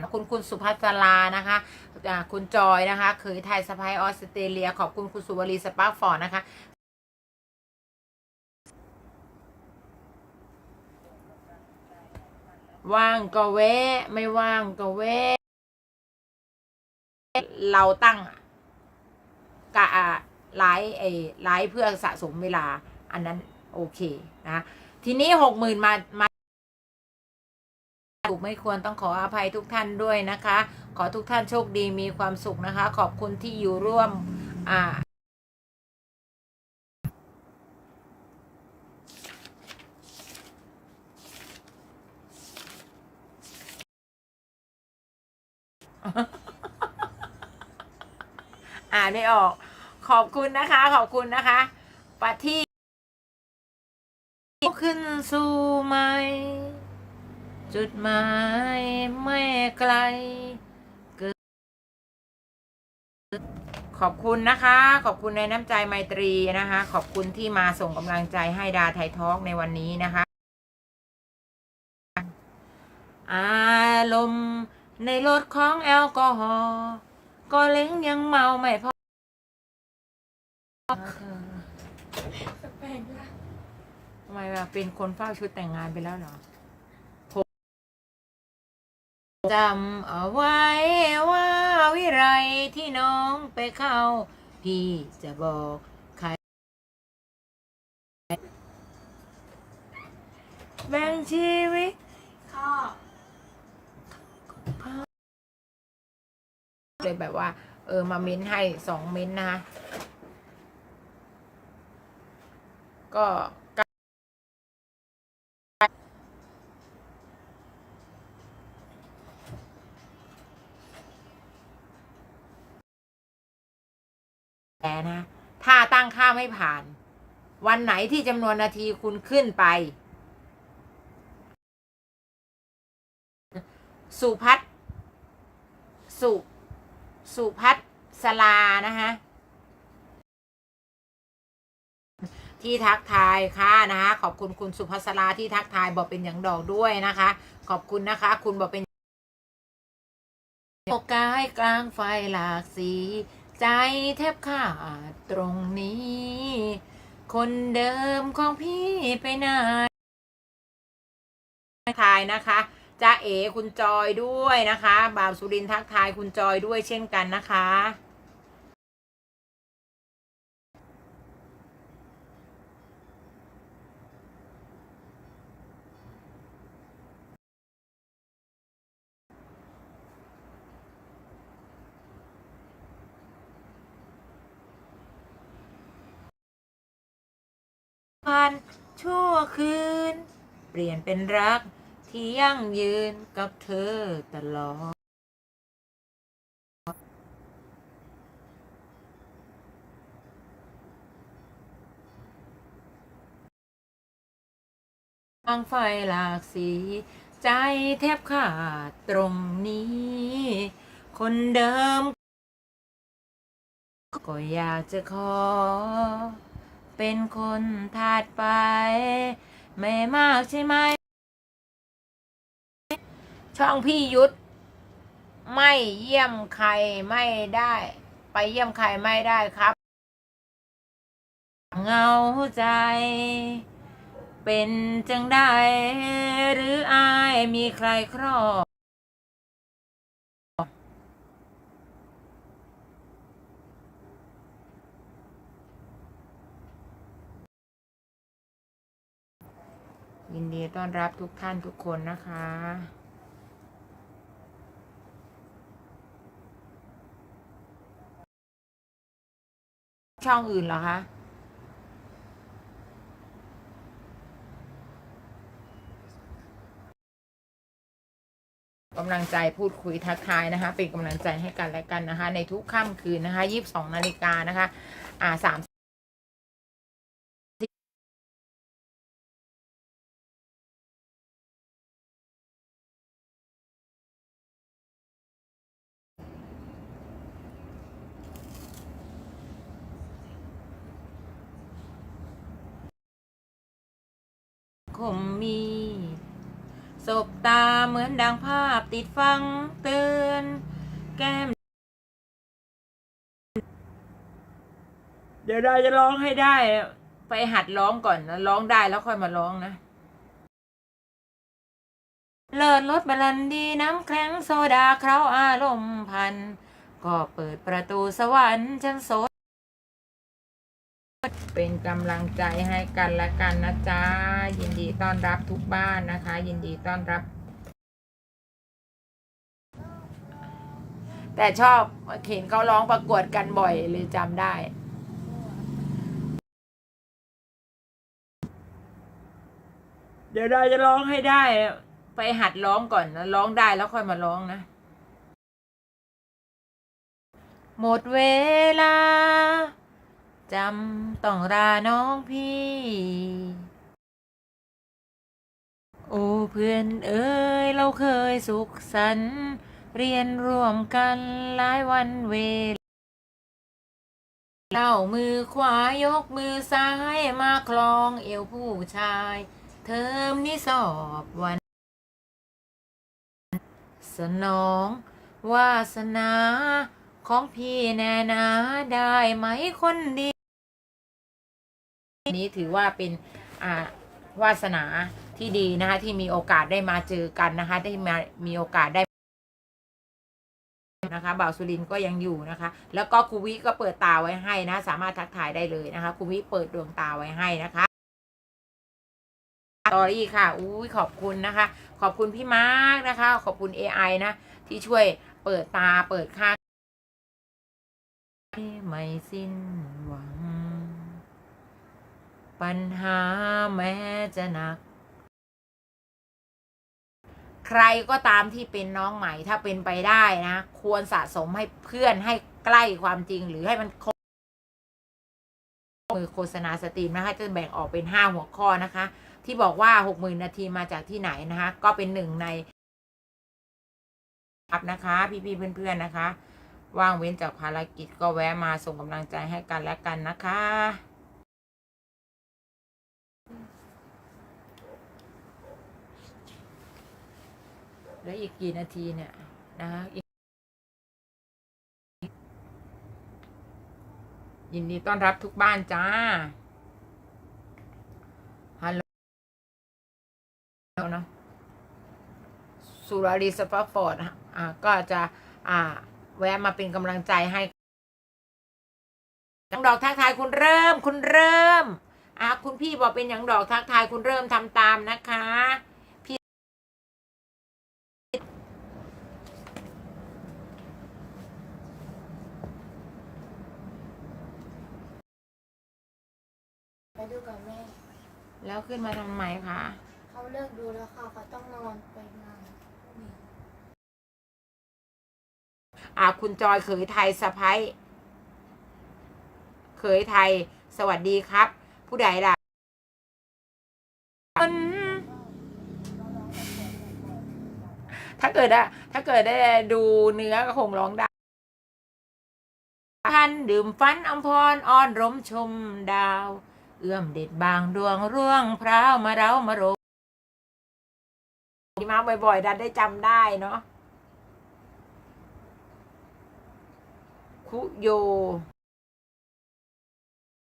คุณคุณสุภัสลานะคะ คุณจอยนะคะเคยไทยสะพายออสเตรเลีย ขอบคุณคุณสุวรีสปาร์ฟอร์ดนะคะว่างก็แวะไม่ว่างก็แวะเราตั้งกะไลฟ์ไอ้ไลฟ์เพื่อสะสมเวลา อันนั้นโอเคนะ ทีนี้หกหมื่นมามา ถูกไม่ควรต้องขออภัยทุกท่านด้วยนะคะ ขอทุกท่านโชคดีมีความสุขนะคะ ขอบคุณที่อยู่ร่วมอ่าอ่านไม่ออก ขอบคุณนะคะ ขอบคุณนะคะปะที่ขึ้นสู่ไหม จุดหมายไม่ไกลเกินขอบคุณนะคะ ขอบคุณในน้ำใจไมตรีนะคะ ขอบคุณที่มาส่งกำลังใจให้ดาไทยทอล์กในวันนี้นะคะ อารมณ์ในรถของแอลกอฮอล์ก็เล้งยังเมาไม่พอทำไมวะเป็นคนเฝ้าชุดแต่งงานไปแล้วเหรอ จำเอาไว้ว่าวิไรที่น้องไปเข้า พี่จะบอกใครแบ่งชีวิตข้อเลยแบบว่า เออ มาเม้นให้สองเม้นนะคะก็ งค่าไม่ผ่าน วันไหนที่จำนวนนาทีคุณขึ้นไป สุพัฒสุสุพัฒสลานะคะที่ทักทายค่ะนะคะขอบคุณคุณสุภัสราที่ทักทายบอกเป็นอย่างดอกด้วยนะคะ ขอบคุณนะคะ คุณบอกเป็นโอกายกลางไฟหลากสี ใจแทบขาดตรงนี้ คนเดิมของพี่ไปไหนทักทายนะคะจ้าเอ๋คุณจอยด้วยนะคะ บ่าวสุรินทักทายคุณจอยด้วยเช่นกันนะคะ ผ่านชั่วคืน เปลี่ยนเป็นรักที่ยั่งยืนกับเธอตลอดทางไฟหลากสี ใจแทบขาดตรงนี้ คนเดิม ก็อยากจะขอ เป็นคนทาดไป ไม่มากใช่ไหม ช่องพี่ยุทธไม่เยี่ยมใครไม่ได้ ไปเยี่ยมใครไม่ได้ครับ เงาใจ เป็นจังได้ หรืออายมีใครครอบ ยินดีต้อนรับทุกท่านทุกคนนะคะ ช่องอื่นเหรอคะกำลังใจพูดคุยทักทายนะคะ เป็นกำลังใจให้กันและกันนะคะ ในทุกค่ำคืนนะคะยี่สิบสองนาฬิกานะคะ อ่าสาม คมมีสบตาเหมือนดังภาพติดฟังเตือนแก้ม เดี๋ยวเราจะร้องให้ได้ ไปหัดร้องก่อนนะร้องได้แล้วค่อยมาร้องนะ เลิศรถบาลันดีน้ำแข็งโซดาเคล้าอารมณ์พัน ก็เปิดประตูสวรรค์ชั้นโซด เป็นกำลังใจให้กันและกันนะจ๊ะ ยินดีต้อนรับทุกบ้านนะคะ ยินดีต้อนรับ แต่ชอบเห็นเขาร้องประกวดกันบ่อยเลยจำได้ เดี๋ยวเราจะร้องให้ได้ ไปหัดร้องก่อนนะร้องได้แล้วค่อยมาร้องนะ หมดเวลา จำต้องราน้องพี่ โอ้เพื่อนเอ้ยเราเคยสุขสันต์เรียนร่วมกันหลายวันเวลาเล่ามือขวายกมือซ้ายมาคลองเอวผู้ชาย เทอมนี้สอบวัน สนองวาสนาของพี่แน่นาได้ไหมคนดี นี้ถือว่าเป็นอาวาสนาที่ดีนะคะที่มีโอกาสได้มาเจอกันนะคะ ได้มามีโอกาสได้นะคะบ่าวสุรินก็ยังอยู่นะคะ แล้วก็ครูวิก็เปิดตาไว้ให้นะ สามารถทักทายได้เลยนะคะครูวิเปิดดวงตาไว้ให้นะคะตอรี่ค่ะอุ้ยขอบคุณนะคะ ขอบคุณพี่มาร์กนะคะ ขอบคุณ AI นะ ที่ช่วยเปิดตาเปิดค่าไม่สิ้นหวัง ปัญหาแม้จะหนัก ใครก็ตามที่เป็นน้องใหม่ถ้าเป็นไปได้นะ ควรสะสมให้เพื่อนให้ใกล้ความจริงหรือให้มันคมือโฆษณาสตรีมนะคะ จะแบ่งออกเป็นห้าหัวข้อนะคะ ที่บอกว่าหกหมื่นนาทีมาจากที่ไหนนะคะ ก็เป็นหนึ่งในครับนะคะ พี่ๆเพื่อนๆนะคะ ว่างเว้นจากภารกิจก็แวะมาส่งกำลังใจให้กันและกันนะคะ แล้วอีกกี่นาทีเนี่ยนะคะยินดีต้อนรับทุกบ้านจ้า ฮัลโหลเนาะสุรารีสปาฟอร์ดอ่าก็จะอ่า แวะมาเป็นกำลังใจให้ยังดอกทักทายคุณเริ่ม คุณเริ่มอะคุณพี่บอกเป็นอย่างดอกทักทายคุณเริ่มทำตามนะคะ พี่ ไป ดูกับแม่ แล้วขึ้นมาทำไมคะเขาเลิกดูแล้วค่ะเขาต้องนอนไปนานนี่อ่าคุณจอยเขยไทยสะพ้ายเขยไทย สวัสดีครับ ผู้ใดล่ะมันถ้าเกิดอะถ้าเกิดได้ดูเนื้อก็คงร้องได้พันดื่มฟันอมพรอ้อนรมชมดาว เอื้อมเด็ดบางดวงร่วงพร้าวมาเร้ามาโรที่มาบ่อยๆ ดันได้จำได้เนาะคุโย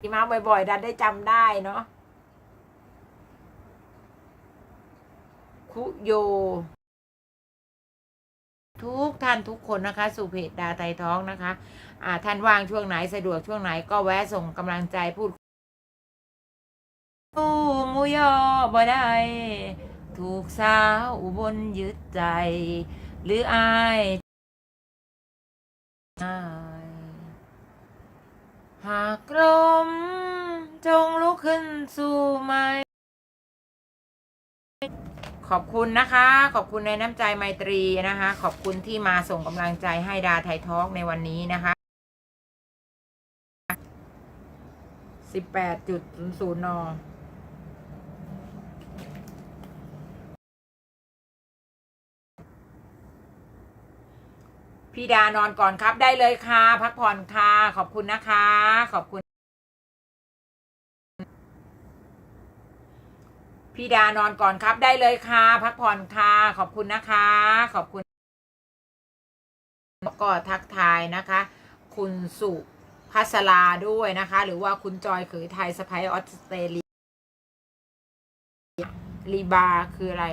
ที่มาบ่อยๆ ดันได้จำได้เนาะคุโย ทุกท่านทุกคนนะคะ สู่เพจดาไทยท้องนะคะ อ่าท่านว่างช่วงไหนสะดวกช่วงไหนก็แวะส่งกำลังใจพูด ตู้มูยอบ่ได้ถูกสาวอุบลยึดใจ หรืออายหากลมจงลุกขึ้นสู่ไหมขอบคุณนะคะ ขอบคุณในน้ำใจไมตรีนะคะ ขอบคุณที่มาส่งกำลังใจให้ดาไทยทอกในวันนี้นะคะ18.00น พี่ดานอนก่อนครับได้เลยค่ะ พักผ่อนค่ะ ขอบคุณนะคะ ขอบคุณ พี่ดานอนก่อนครับได้เลยค่ะ พักผ่อนค่ะ ขอบคุณนะคะ ขอบคุณก็ทักทายนะคะ คุณสุภัสราด้วยนะคะ หรือว่าคุณจอยเขยไทยสไปออสเตรเลียรีบาคืออะไร